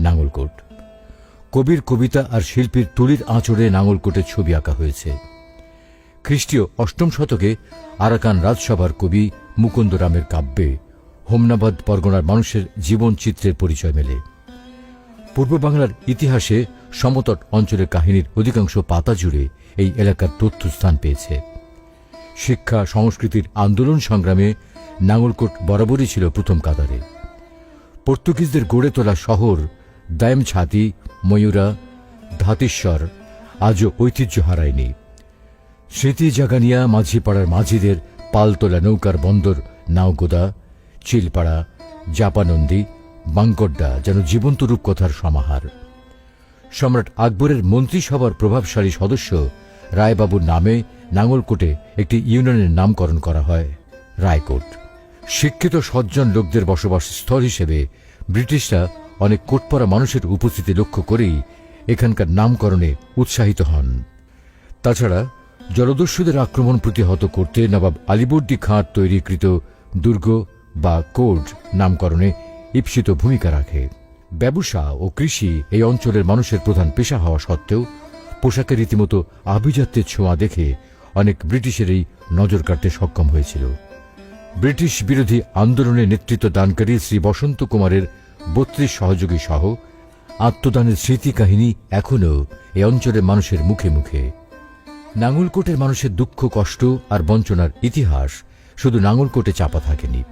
নাঙ্গলকোট কবির কবিতা আর শিল্পীর তুলির আঁচড়ে নাঙ্গলকোটের ছবি আঁকা হয়েছে। খ্রিস্টীয় অষ্টম শতকে আরাকান রাজসভার কবি মুকুন্দরামের কাব্যে হোমনাবাদ পরগনার মানুষের জীবন চিত্রের পরিচয় মেলে। পূর্ব বাংলার ইতিহাসে সমতট অঞ্চলের কাহিনীর অধিকাংশ পাতা জুড়ে এই এলাকার তথ্য স্থান পেয়েছে। শিক্ষা, সংস্কৃতির আন্দোলন সংগ্রামে নাঙ্গলকোট বরাবরই ছিল প্রথম কাতারে। পর্তুগিজদের গড়ে তোলা শহর দায়ামছাতি ময়ূরা ধাতেশ্বর আজও ঐতিহ্য হারায়নি। স্মৃতি জাগানিয়া মাঝিপাড়ার মাঝিদের পালতোলা নৌকার বন্দর নাওগোদা, চিলপাড়া, জাপানন্দী বাঙ্কড্ডা যেন জীবন্ত রূপকথার সমাহার। সম্রাট আকবরের মন্ত্রিসভার প্রভাবশালী সদস্য রায়বাবুর নামে নাঙ্গলকোটে একটি ইউনিয়নের নামকরণ করা হয়, রায়কোট। শিক্ষিত সজ্জন লোকদের বসবাস স্থল হিসেবে ব্রিটিশরা অনেক কোটপড়া মানুষের উপস্থিতি লক্ষ্য করেই এখানকার নামকরণে উৎসাহিত হন। তাছাড়া জলদস্যুদের আক্রমণ প্রতিহত করতে নবাব আলিবর্দি খাঁর তৈরিকৃত দুর্গ বা কোর্ট নামকরণে ঈপ্সিত ভূমিকা রাখে। ব্যবসা ও কৃষি এই অঞ্চলের মানুষের প্রধান পেশা হওয়া সত্ত্বেও পোশাকে রীতিমতো আভিজাত্যের ছোঁয়া দেখে অনেক ব্রিটিশেরই নজর কাটতে সক্ষম হয়েছিল। ব্রিটিশ বিরোধী আন্দোলনে নেতৃত্ব দানকারী শ্রী বসন্ত কুমারের বত্রিশ সহযোগী সহ আত্মদানের স্মৃতি কাহিনী এখনও এ অঞ্চলের মানুষের মুখে মুখে। নাঙ্গলকোটের মানুষের দুঃখ, কষ্ট আর বঞ্চনার ইতিহাস শুধু নাঙ্গলকোটে চাপা থাকেনি।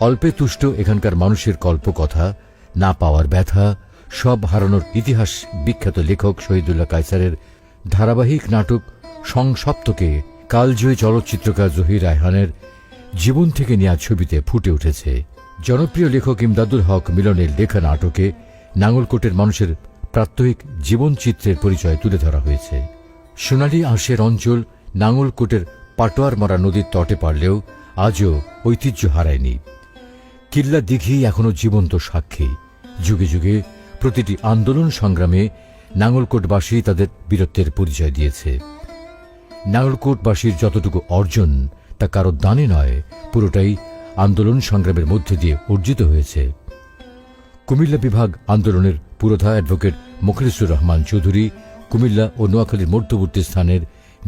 অল্পে তুষ্ট এখানকার মানুষের কল্পকথা, না পাওয়ার ব্যথা, সব হারানোর ইতিহাস বিখ্যাত লেখক শহীদুল্লাহ কায়সারের ধারাবাহিক নাটক সংসপ্তকে কালজয়ী চলচ্চিত্রকার জহির রায়হানের জীবন থেকে নেওয়া ছবিতে ফুটে উঠেছে। জনপ্রিয় লেখক ইমদাদুল হক মিলনের লেখা নাটকে নাঙ্গলকোটের মানুষের প্রাত্যহিক জীবনচিত্রের পরিচয় তুলে ধরা হয়েছে। সোনালী আঁশের অঞ্চল নাঙ্গলকোটের পাটোয়ারমারা নদীর তটে পারলেও আজও ঐতিহ্য হারায়নি। কিল্লা দিঘি এখনও জীবন্ত সাক্ষী। যুগে যুগে প্রতিটি আন্দোলন সংগ্রামে নাঙ্গলকোটবাসী তাদের বীরত্বের পরিচয় দিয়েছে। নাঙ্গলকোটবাসীর যতটুকু অর্জন তা কারও দানে নয়, পুরোটাই আন্দোলন সংগ্রামের মধ্যে দিয়ে অর্জিত হয়েছে। কুমিল্লা বিভাগ আন্দোলনের পুরোধা অ্যাডভোকেট মুখলিসুর রহমান চৌধুরী, কুমিল্লা ও নোয়াখালীর মধ্যবর্তী স্থানের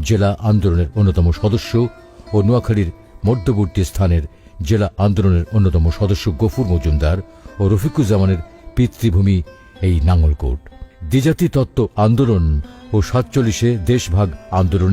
জেলা আন্দোলনের অন্যতম সদস্য ও নোয়াখালীর মধ্যবর্তী স্থানের জেলা আন্দোলনের অন্যতম সদস্য গফুর মজুমদার ও রফিকুজ্জামানের পিতৃভূমি এই নাঙ্গলকোট। দ্বিজাতি তত্ত্ব আন্দোলন ও সাতচল্লিশে দেশভাগ আন্দোলন